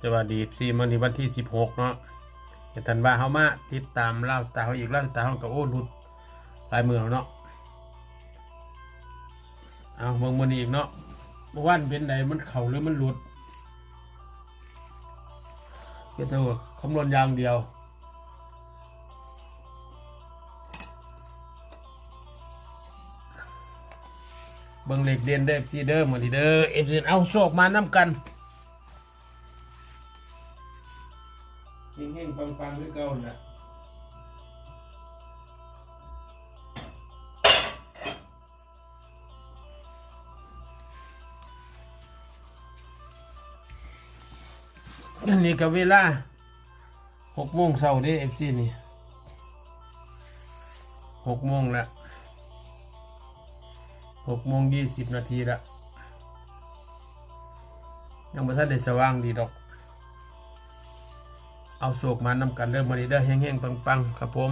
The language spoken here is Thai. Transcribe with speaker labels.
Speaker 1: จะว่าดีซีมันที่วันที่สิบหกเนาะเห็นทันว่าเขามาติดตามเล่าสไตล์เขาอีกเล่าสไตล์เขากับโอ้หลุดลายมือเนาะเอาเมืองมันอีกเนาะเมื่อวานเป็นไดมันเข่าหรือมันหลุดก็เท่ากับคำนวณอย่างเดียวเบิ่งเหล็กเด่นได้อฟซีเด้อหมดทีเด้อเอฟซีเอาโศกมาน้ำกัน เฮงๆปังๆคือเก่าแหละอันนี้ก็เวลาหกโมงเช้าเด้เอฟซีนี่หกโมงล้วหกโมงยี่สิบนาทีละยังไม่ทันได้สว่างดีดอก เอาโศกมานำกันเริ่มมาดีเด้อแห้งๆปังๆ ครับผม